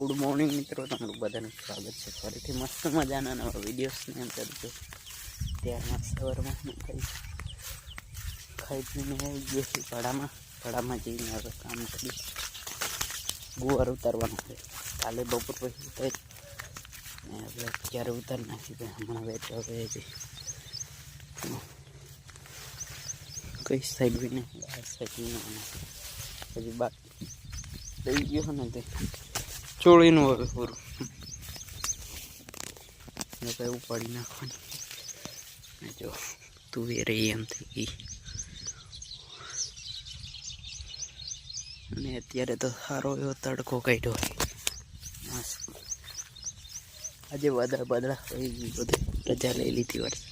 Good morning મિત્રો. તમારું બધાનું સ્વાગત છે. ફરીથી મસ્ત મજાના નવા વિડીયોસને અંદર કરજો. ત્યારમાં સવારમાં હું ખાઈ ખાઈ પીને આવી ગયો છું ભાડામાં ભાડામાં જઈને હવે કામ કરી ગુવાર ઉતારવાનું છે. કાલે બપોર પછી ઉતારી ને હવે અત્યારે ઉતારી નાખી તો હમણાં વેચો ગયા છે કઈ સાઈડ બી નહીં. આ સાઈડ નહીં. હજી બાકી થઈ ગયો ને તે. ચોળીનું હવે પૂરું કઈ ઉપાડી નાખવાનું. જો તુવેર એમ થઈ ગઈ. અને અત્યારે તો સારો એવો તડકો કાઢ્યો આજે વાદળા બાદળા થઈ ગયું બધું. રજા લઈ લીધી વર્ષ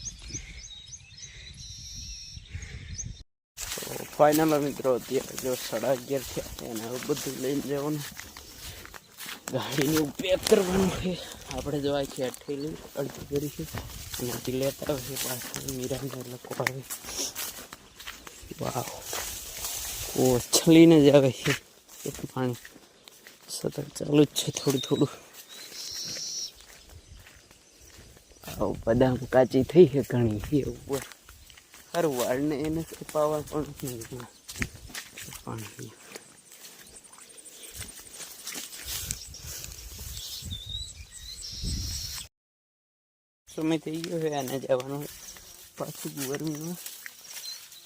તો ફાઇનલ મિત્રો અત્યારે જો સાડા અગિયાર થયા એને બધું લઈને જવાનું. ગાડીને પેક કરવાનું છે. આપણે જવાય આખી અઠેલી અડધી કરી છે. એનાથી લેતા આવે પાછળ મીરાને લોકો આવે. વાવ. ઓ છલીને જ આવે છે. એક પાણી સતત ચાલુ જ છે થોડું થોડું. આવ બદામ કાચી થઈ છે ઘણી એવું હોય સારું વાળને એને પાવા પણ નહીં. પાણી. સમય થઈ ગયો છે આને જવાનું પાછું ગુવારમાં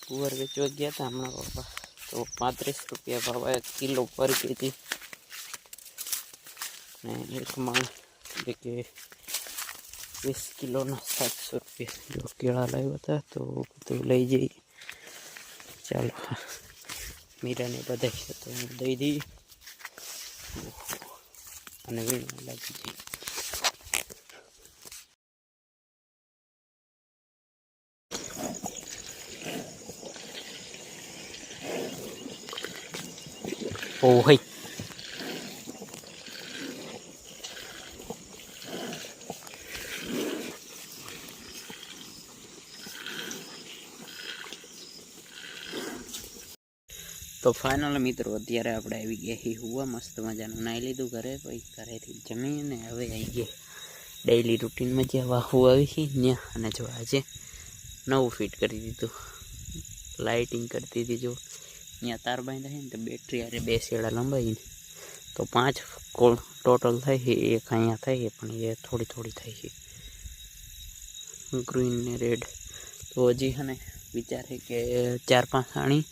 ગુવાર વેચવા ગયા હતા હમણાં પપ્પા. તો પાંત્રીસ રૂપિયા ભાવ કિલો પર કેજી. ને એક માણ એટલે કે વીસ કિલોના સાતસો રૂપિયા. જો કેળા લાવ્યા હતા તો બધું લઈ જઈ. ચાલો, મીરાને બધા તો હું દઈ દઈ. અને વીણ લાગી જઈ હોય તો ફાઇનલ મિત્રો, અત્યારે આપણે આવી ગયા હી હુવા મસ્ત મજાનું. નાહી લીધું ઘરે, પછી ઘરેથી જમીને હવે આવી ગયા. ડેઇલી રૂટીનમાં જે વાહુ આવી છે, ત્યાં. અને જો આજે નવું ફિટ કરી દીધું. લાઇટિંગ કરતી હતી જો. અહીંયા તાર બાંધ્યા છે ને તો બેટરી અરે બે શેડા લંબાઈને તો પાંચ કોલ ટોટલ થાય છે, એક અહીંયા થાય પણ એ થોડી થોડી થાય છે. ગ્રીન ને રેડ તો હજી હને વિચાર છે કે ચાર પાંચ આણી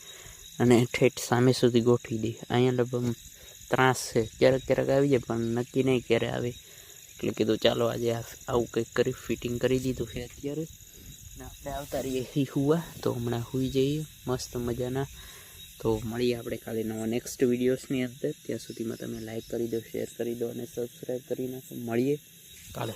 અને ઠેઠ સામે સુધી ગોઠવી દઈ અહીંયા લગભગ ત્રાસ છે. ક્યારેક ક્યારેક આવી જાય, પણ નક્કી નહીં ક્યારે આવે. એટલે કીધું ચાલો આજે આવું કંઈક કરી ફિટિંગ કરી દીધું છે અત્યારે. આપણે આવતા રહીએ હુવા તો હમણાં હુઈ જઈએ. મસ્ત મજાના તો મળીએ આપણે કાલે નવા નેક્સ્ટ વિડીયોઝની અંદર. ત્યાં સુધીમાં તમે લાઈક કરી દો શેર કરી દો અને સબસ્ક્રાઈબ કરી નાખો. મળીએ. કાલે.